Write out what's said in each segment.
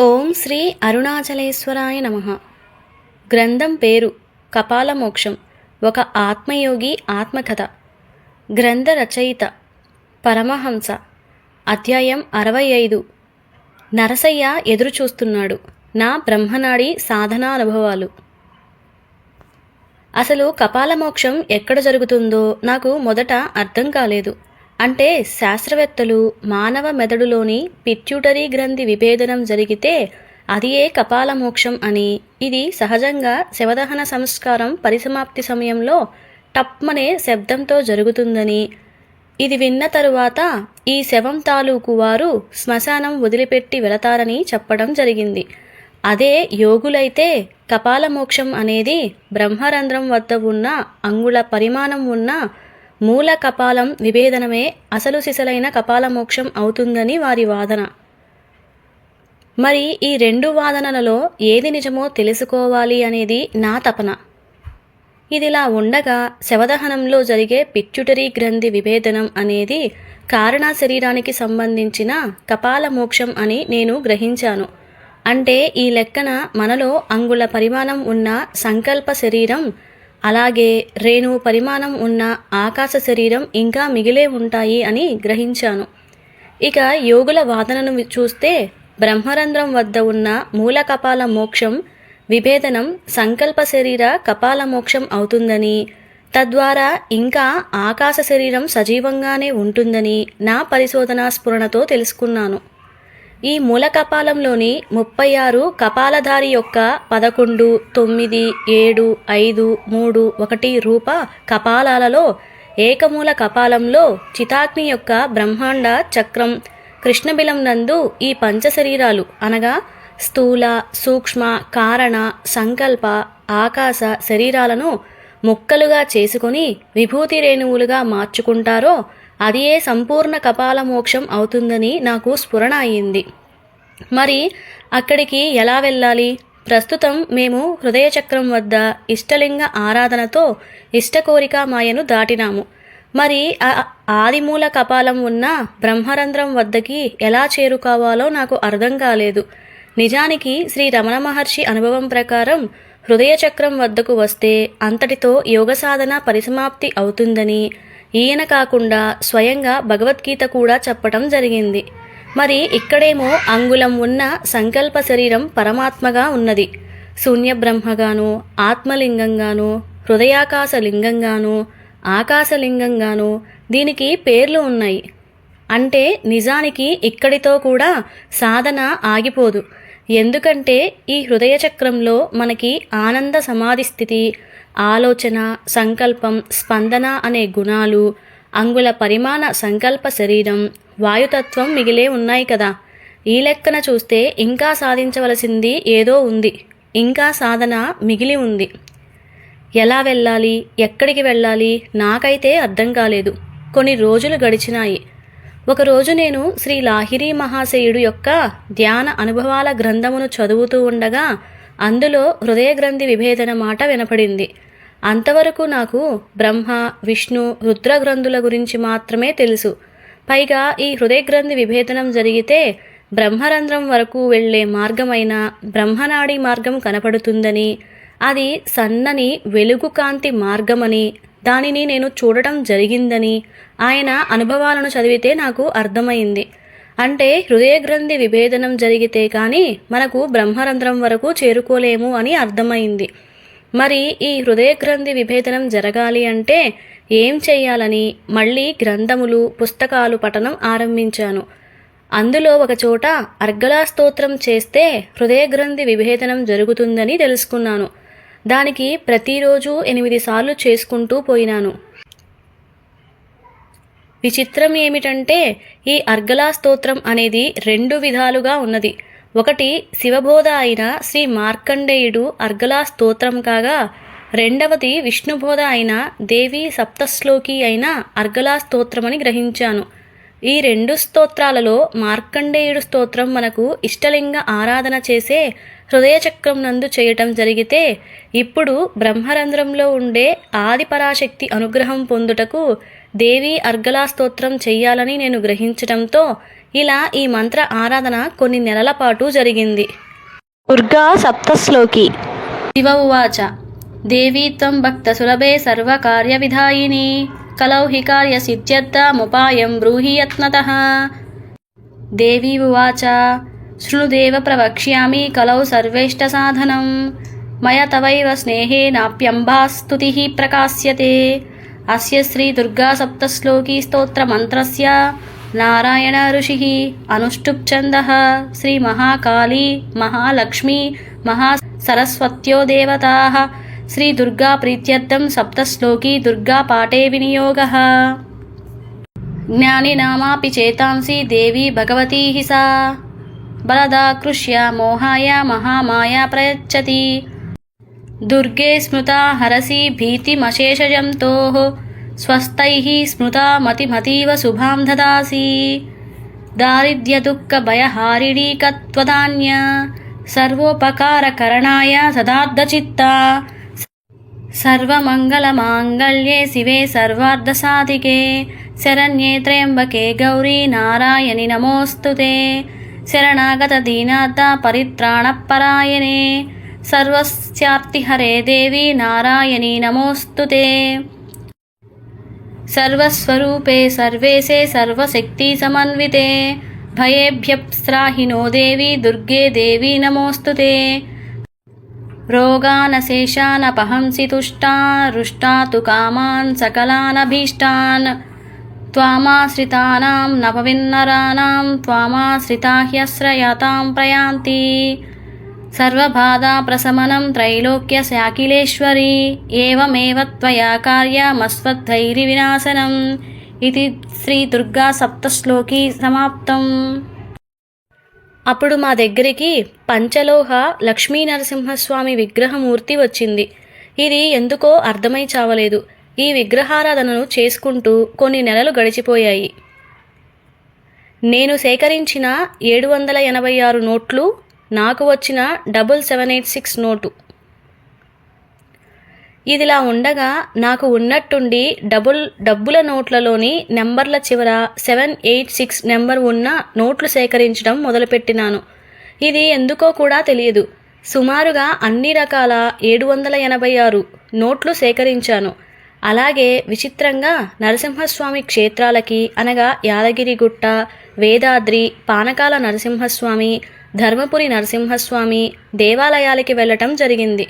ఓం శ్రీ అరుణాచలేశ్వరాయ నమ. గ్రంథం పేరు కపాలమోక్షం. ఒక ఆత్మయోగి ఆత్మకథ. గ్రంథ రచయిత పరమహంస. అధ్యాయం అరవై ఐదు. నరసయ్య ఎదురుచూస్తున్నాడు. నా బ్రహ్మనాడి సాధనానుభవాలు. అసలు కపాలమోక్షం ఎక్కడ జరుగుతుందో నాకు మొదట అర్థం కాలేదు. అంటే శాస్త్రవేత్తలు మానవ మెదడులోని పిట్యూటరీ గ్రంథి విభేదనం జరిగితే అది ఏ కపాలమోక్షం అని. ఇది సహజంగా శవదహన సంస్కారం పరిసమాప్తి సమయంలో టప్మనే శబ్దంతో జరుగుతుందని. ఇది విన్న తరువాత ఈ శవం తాలూకు వారు శ్మశానం వదిలిపెట్టి వెళతారని చెప్పడం జరిగింది. అదే యోగులైతే కపాలమోక్షం అనేది బ్రహ్మరంధ్రం వద్ద ఉన్న అంగుళ పరిమాణం ఉన్న మూల కపాలం విభేదనమే అసలు సిసలైన కపాలమోక్షం అవుతుందని వారి వాదన. మరి ఈ రెండు వాదనలలో ఏది నిజమో తెలుసుకోవాలి అనేది నా తపన. ఇదిలా ఉండగా శవదహనంలో జరిగే పిట్యుటరీ గ్రంథి విభేదనం అనేది కారణ శరీరానికి సంబంధించిన కపాల మోక్షం అని నేను గ్రహించాను. అంటే ఈ లెక్కన మనలో అంగుళ పరిమాణం ఉన్న సంకల్ప శరీరం అలాగే రేణు పరిమాణం ఉన్న ఆకాశ శరీరం ఇంకా మిగిలే ఉంటాయి అని గ్రహించాను. ఇక యోగుల వాదనను చూస్తే బ్రహ్మరంధ్రం వద్ద ఉన్న మూల కపాల మోక్షం విభేదనం సంకల్ప శరీర కపాల మోక్షం అవుతుందని తద్వారా ఇంకా ఆకాశ శరీరం సజీవంగానే ఉంటుందని నా పరిశోధనా స్ఫురణతో తెలుసుకున్నాను. ఈ మూల కపాలంలోని ముప్పై ఆరు కపాలధారి యొక్క పదకొండు తొమ్మిది ఏడు ఐదు మూడు ఒకటి రూప కపాలాలలో ఏకమూల కపాలంలో చితాగ్ని యొక్క బ్రహ్మాండ చక్రం కృష్ణబిలం నందు ఈ పంచశరీరాలు అనగా స్థూల సూక్ష్మ కారణ సంకల్ప ఆకాశ శరీరాలను ముక్కలుగా చేసుకొని విభూతి రేణువులుగా మార్చుకుంటారో అది ఏ సంపూర్ణ కపాల మోక్షం అవుతుందని నాకు స్ఫురణ అయింది. మరి అక్కడికి ఎలా వెళ్ళాలి? ప్రస్తుతం మేము హృదయచక్రం వద్ద ఇష్టలింగ ఆరాధనతో ఇష్టకోరిక మాయను దాటినాము. మరి ఆ ఆదిమూల కపాలం ఉన్న బ్రహ్మరంధ్రం వద్దకి ఎలా చేరుకోవాలో నాకు అర్థం కాలేదు. నిజానికి శ్రీ రమణ మహర్షి అనుభవం ప్రకారం హృదయచక్రం వద్దకు వస్తే అంతటితో యోగ సాధన పరిసమాప్తి అవుతుందని ఈయన కాకుండా స్వయంగా భగవద్గీత కూడా చెప్పటం జరిగింది. మరి ఇక్కడేమో అంగుళం ఉన్న సంకల్ప శరీరం పరమాత్మగా ఉన్నది. శూన్యబ్రహ్మగాను ఆత్మలింగంగాను హృదయాకాశ లింగంగాను ఆకాశలింగంగాను దీనికి పేర్లు ఉన్నాయి. అంటే నిజానికి ఇక్కడితో కూడా సాధన ఆగిపోదు. ఎందుకంటే ఈ హృదయ చక్రంలో మనకి ఆనంద సమాధి స్థితి ఆలోచన సంకల్పం స్పందన అనే గుణాలు అంగుల పరిమాణ సంకల్ప శరీరం వాయుతత్వం మిగిలే ఉన్నాయి కదా. ఈ లెక్కన చూస్తే ఇంకా సాధించవలసింది ఏదో ఉంది. ఇంకా సాధన మిగిలి ఉంది. ఎలా వెళ్ళాలి? ఎక్కడికి వెళ్ళాలి? నాకైతే అర్థం కాలేదు. కొన్ని రోజులు గడిచినాయి. ఒకరోజు నేను శ్రీ లాహిరి మహాశయుడు యొక్క ధ్యాన అనుభవాల గ్రంథమును చదువుతూ ఉండగా అందులో హృదయ గ్రంథి విభేదన మాట వినపడింది. అంతవరకు నాకు బ్రహ్మ విష్ణు రుద్ర గ్రంథుల గురించి మాత్రమే తెలుసు. పైగా ఈ హృదయ గ్రంథి విభేదనం జరిగితే బ్రహ్మరంధ్రం వరకు వెళ్ళే మార్గమైన బ్రహ్మనాడి మార్గం కనపడుతుందని అది సన్నని వెలుగు కాంతి మార్గమని దానిని నేను చూడటం జరిగిందని ఆయన అనుభవాలను చదివితే నాకు అర్థమైంది. అంటే హృదయ గ్రంథి విభేదనం జరిగితే కానీ మనకు బ్రహ్మరంధ్రం వరకు చేరుకోలేము అని అర్థమైంది. మరి ఈ హృదయ గ్రంథి విభేదనం జరగాలి అంటే ఏం చేయాలని మళ్ళీ గ్రంథములు పుస్తకాలు పఠనం ఆరంభించాను. అందులో ఒకచోట అర్గలా స్తోత్రం చేస్తే హృదయ గ్రంథి విభేదనం జరుగుతుందని తెలుసుకున్నాను. దానికి ప్రతిరోజు ఎనిమిది సార్లు చేసుకుంటూ పోయినాను. విచిత్రం ఏమిటంటే ఈ అర్గలా స్తోత్రం అనేది రెండు విధాలుగా ఉన్నది. ఒకటి శివబోధ అయిన శ్రీ మార్కండేయుడు అర్గలా స్తోత్రం కాగా రెండవది విష్ణుబోధ అయిన దేవి సప్తశ్లోకి అయిన అర్గలా స్తోత్రమని గ్రహించాను. ఈ రెండు స్తోత్రాలలో మార్కండేయుడు స్తోత్రం మనకు ఇష్టలింగ ఆరాధన చేసే హృదయచక్రం నందు చేయటం జరిగితే ఇప్పుడు బ్రహ్మరంధ్రంలో ఉండే ఆదిపరాశక్తి అనుగ్రహం పొందుటకు దేవి అర్గలా స్తోత్రం చెయ్యాలని నేను గ్రహించటంతో ఇలా ఈ మంత్ర ఆరాధన కొన్ని నెలల పాటు జరిగింది. దుర్గా సప్తశ్లోకి. శివ ఉవాచ. దేవీ త్వం భక్త సులభే సర్వకార్య విధాయిని కలౌ హి కార్య సిద్ధ్యర్థముపాయం బ్రూహి యత్నతః. దేవీ ఉవాచ. శృణుదేవ ప్రవక్ష్యామి కలౌ సర్వేష్ట సాధనం. మయ తవైవ స్నేహేనాప్యంబాస్తుతిः ప్రకాశ్యతే. అస్య శ్రీ దుర్గా సప్తశ్లోకీ స్తోత్రమంత్రస్య నారాయణ ఋషి అనుష్ఠుప్ఛంద శ్రీ మహాకాళీ మహాలక్ష్మీ మహాసరస్వత్యో దేవతా శ్రీ దుర్గా ప్రీత్యర్థం సప్తశ్లోకీ దుర్గా పాఠే వినియోగ జ్ఞానినామాపి చేతాంసి దేవీ భగవతీ సా. బలదాకృష్య మోహాయ మహామాయ ప్రయచ్చతి. దుర్గే స్మృత హరసి భీతిమశేషజంతో. స్వస్థై స్మృతామతిమతీవ శుభాం దదాసి. దారిద్ర్యదుఃఖభయహారిణీకత్వదాన్య సర్వోపకారకరణాయ సదార్ధచిత్త సర్వమంగళమాంగళ్యే శివే సర్వార్ధసాధికే. శరణ్యే త్రయంబకే గౌరీ నారాయణి నమోऽस्तु ते శరణాగతదీనాథ పరిత్రాణపరాయణే. సర్వస్యార్తిహరే దేవి నారాయణి నమోऽस्तु ते सर्वस्वरूपे सर्वेशे सर्वशक्तिसमन्विते भयेभ्यप्स्त्राहिनो देवी दुर्गे देवी नमोऽस्तु ते रोगानशेषानपहंसि तुष्टा रुष्टा तु कामान् सकलानभीष्टान् त्वामाश्रितानां नवविन्नराणां त्वामाश्रिता ह्यश्रयतां प्रयान्ति సర్వబాధాప్రశమనం త్రైలోక్య శాఖిలేశ్వరీ ఏవమేవ త్వయా కార్యమస్వద్ధైర్యవినాశనం ఇది శ్రీ దుర్గా సప్తశ్లోకి సమాప్తం. అప్పుడు మా దగ్గరికి పంచలోహ లక్ష్మీ నరసింహస్వామి విగ్రహమూర్తి వచ్చింది. ఇది ఎందుకో అర్థమై చావలేదు. ఈ విగ్రహారాధనను చేసుకుంటూ కొన్ని నెలలు గడిచిపోయాయి. నేను సేకరించిన ఏడు వందల ఎనభై ఆరు నోట్లు నాకు వచ్చిన double seven eight six note. ఇదిలా ఉండగా నాకు ఉన్నట్టుండి డబుల్ డబ్బుల నోట్లలోని నెంబర్ల చివర సెవెన్ ఎయిట్ సిక్స్ నెంబర్ ఉన్న నోట్లు సేకరించడం మొదలుపెట్టినాను. ఇది ఎందుకో కూడా తెలియదు. సుమారుగా అన్ని రకాల ఏడు వందల ఎనభై ఆరు నోట్లు సేకరించాను. అలాగే విచిత్రంగా నరసింహస్వామి క్షేత్రాలకి అనగా యాదగిరిగుట్ట వేదాద్రి పానకాల నరసింహస్వామి ధర్మపురి నరసింహస్వామి దేవాలయాలకి వెళ్ళటం జరిగింది.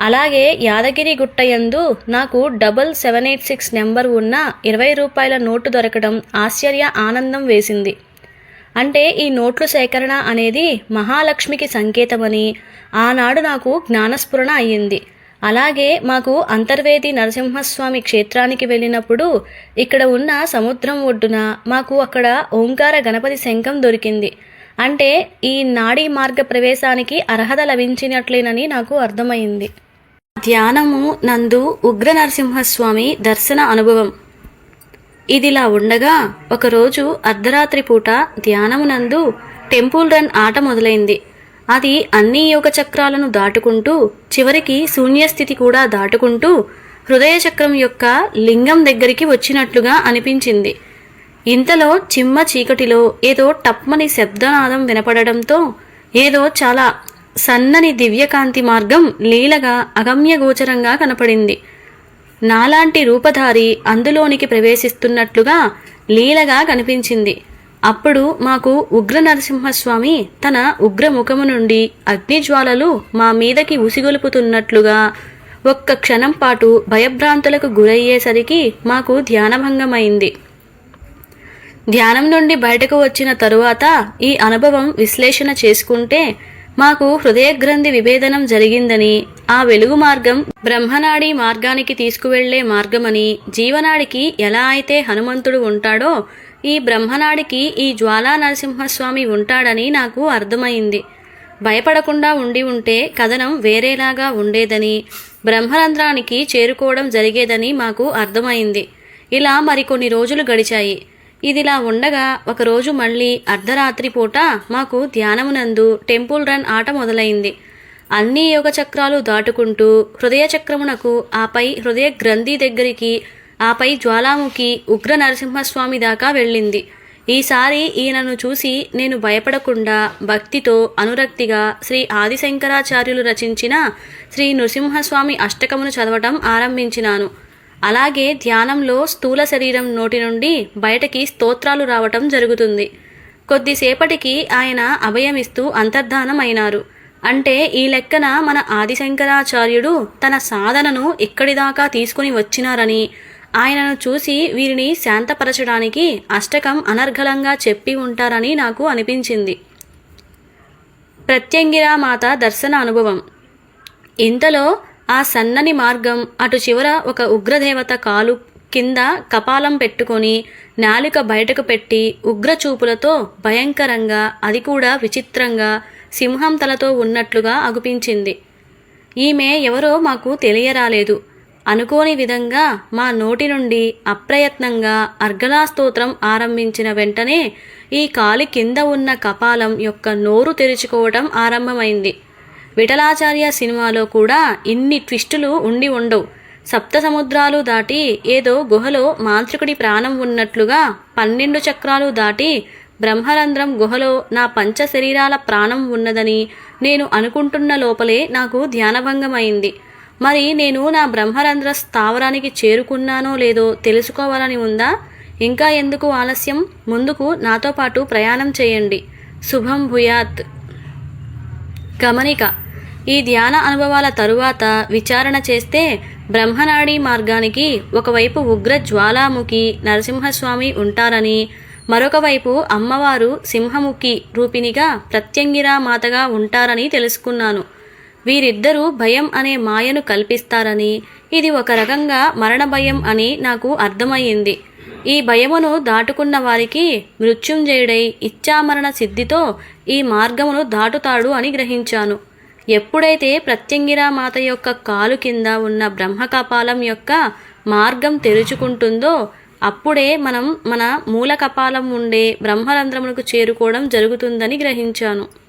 అలాగే యాదగిరి గుట్టయందు నాకు double seven eight six number ఉన్న ఇరవై రూపాయల నోటు దొరకడం ఆశ్చర్య ఆనందం వేసింది. అంటే ఈ నోట్ల సేకరణ అనేది మహాలక్ష్మికి సంకేతమని ఆనాడు నాకు జ్ఞానస్ఫురణ అయ్యింది. అలాగే మాకు అంతర్వేది నరసింహస్వామి క్షేత్రానికి వెళ్ళినప్పుడు ఇక్కడ ఉన్న సముద్రం ఒడ్డున మాకు అక్కడ ఓంకార గణపతి శంఖం దొరికింది. అంటే ఈ నాడీ మార్గ ప్రవేశానికి అర్హత లభించినట్లేనని నాకు అర్థమైంది. ధ్యానము నందు ఉగ్ర నరసింహస్వామి దర్శన అనుభవం. ఇదిలా ఉండగా ఒకరోజు అర్ధరాత్రి పూట ధ్యానమునందు టెంపుల్ రన్ ఆట మొదలైంది. అది అన్ని యోగ చక్రాలను దాటుకుంటూ చివరికి శూన్యస్థితి కూడా దాటుకుంటూ హృదయ చక్రం యొక్క లింగం దగ్గరికి వచ్చినట్లుగా అనిపించింది. ఇంతలో చిమ్మ చీకటిలో ఏదో టప్మని శబ్దనాదం వినపడడంతో ఏదో చాలా సన్నని దివ్యకాంతి మార్గం లీలగా అగమ్యగోచరంగా కనపడింది. నాలాంటి రూపధారి అందులోనికి ప్రవేశిస్తున్నట్లుగా లీలగా కనిపించింది. అప్పుడు మాకు ఉగ్ర నరసింహస్వామి తన ఉగ్రముఖము నుండి అగ్నిజ్వాలలు మా మీదకి ఉసిగొలుపుతున్నట్లుగా ఒక్క క్షణం పాటు భయభ్రాంతులకు గురయ్యేసరికి మాకు ధ్యానభంగమైంది. ధ్యానం నుండి బయటకు వచ్చిన తరువాత ఈ అనుభవం విశ్లేషణ చేసుకుంటే మాకు హృదయ గ్రంథి విభేదనం జరిగిందని ఆ వెలుగు మార్గం బ్రహ్మనాడి మార్గానికి తీసుకువెళ్ళే మార్గమని జీవనాడికి ఎలా అయితే హనుమంతుడు ఉంటాడో ఈ బ్రహ్మనాడికి ఈ జ్వాలా నరసింహస్వామి ఉంటాడని నాకు అర్థమైంది. భయపడకుండా ఉండి ఉంటే కథనం వేరేలాగా ఉండేదని బ్రహ్మరంధ్రానికి చేరుకోవడం జరిగేదని మాకు అర్థమైంది. ఇలా మరికొన్ని రోజులు గడిచాయి. ఇదిలా ఉండగా ఒకరోజు మళ్ళీ అర్ధరాత్రి పూట మాకు ధ్యానమునందు టెంపుల్ రన్ ఆట మొదలైంది. అన్ని యోగ చక్రాలు దాటుకుంటూ హృదయ చక్రమునకు ఆపై హృదయ గ్రంథి దగ్గరికి ఆపై జ్వాలాముఖి ఉగ్ర నరసింహస్వామి దాకా వెళ్ళింది. ఈసారి ఈయనను చూసి నేను భయపడకుండా భక్తితో అనురక్తిగా శ్రీ ఆదిశంకరాచార్యులు రచించిన శ్రీ నృసింహస్వామి అష్టకమును చదవటం ఆరంభించినాను. అలాగే ధ్యానంలో స్థూల శరీరం నోటి నుండి బయటకి స్తోత్రాలు రావటం జరుగుతుంది. కొద్దిసేపటికి ఆయన అభయమిస్తూ అంతర్ధానం అయినారు అంటే ఈ లెక్కన మన ఆదిశంకరాచార్యుడు తన సాధనను ఇక్కడి దాకా తీసుకుని వచ్చినారని ఆయనను చూసి వీరిని శాంతపరచడానికి అష్టకం అనర్గళంగా చెప్పి ఉంటారని నాకు అనిపించింది. ప్రత్యంగిరామాత దర్శన అనుభవం ఇంతలో ఆ సన్నని మార్గం అటు చివర ఒక ఉగ్రదేవత కాలు కింద కపాలం పెట్టుకొని నాలుక బయటకు పెట్టి ఉగ్రచూపులతో భయంకరంగా అది కూడా విచిత్రంగా సింహం తలతో ఉన్నట్లుగా అగుపించింది. ఈమె ఎవరో మాకు తెలియరాలేదు. అనుకోని విధంగా మా నోటి నుండి అప్రయత్నంగా అర్గలా స్తోత్రం ఆరంభించిన వెంటనే ఈ కాలి కింద ఉన్న కపాలం యొక్క నోరు తెరుచుకోవటం ఆరంభమైంది. విఠలాచార్య సినిమాలో కూడా ఇన్ని ట్విస్టులు ఉండి ఉండవు. సప్త సముద్రాలు దాటి ఏదో గుహలో మాంత్రికుడి ప్రాణం ఉన్నట్లుగా పన్నెండు చక్రాలు దాటి బ్రహ్మరంధ్రం గుహలో నా పంచ శరీరాల ప్రాణం ఉన్నదని నేను అనుకుంటున్న లోపలే నాకు ధ్యానభంగమైంది. మరి నేను నా బ్రహ్మరంధ్ర స్థావరానికి చేరుకున్నానో లేదో తెలుసుకోవాలని ఉందా? ఇంకా ఎందుకు ఆలస్యం? ముందుకు నాతో పాటు ప్రయాణం చేయండి. శుభం భూయాత్. గమనిక ఈ ధ్యాన అనుభవాల తరువాత విచారణ చేస్తే బ్రహ్మనాడి మార్గానికి ఒకవైపు ఉగ్ర జ్వాలాముఖి నరసింహస్వామి ఉంటారని మరొక వైపు అమ్మవారు సింహముఖి రూపిణిగా ప్రత్యంగిరా మాతగా ఉంటారని తెలుసుకున్నాను. వీరిద్దరూ భయం అనే మాయను కల్పిస్తారని ఇది ఒక రకంగా మరణ భయం అని నాకు అర్థమయ్యింది. ఈ భయమును దాటుకున్న వారికి మృత్యుంజయుడై ఇచ్చామరణ సిద్ధితో ఈ మార్గమును దాటుతాడు అని గ్రహించాను. ఎప్పుడైతే ప్రత్యంగిరా మాత యొక్క కాలు కింద ఉన్న బ్రహ్మకపాలం యొక్క మార్గం తెరుచుకుంటుందో అప్పుడే మనం మన మూల కపాలం ఉండే బ్రహ్మరంధ్రమునకు చేరుకోవడం జరుగుతుందని గ్రహించాను.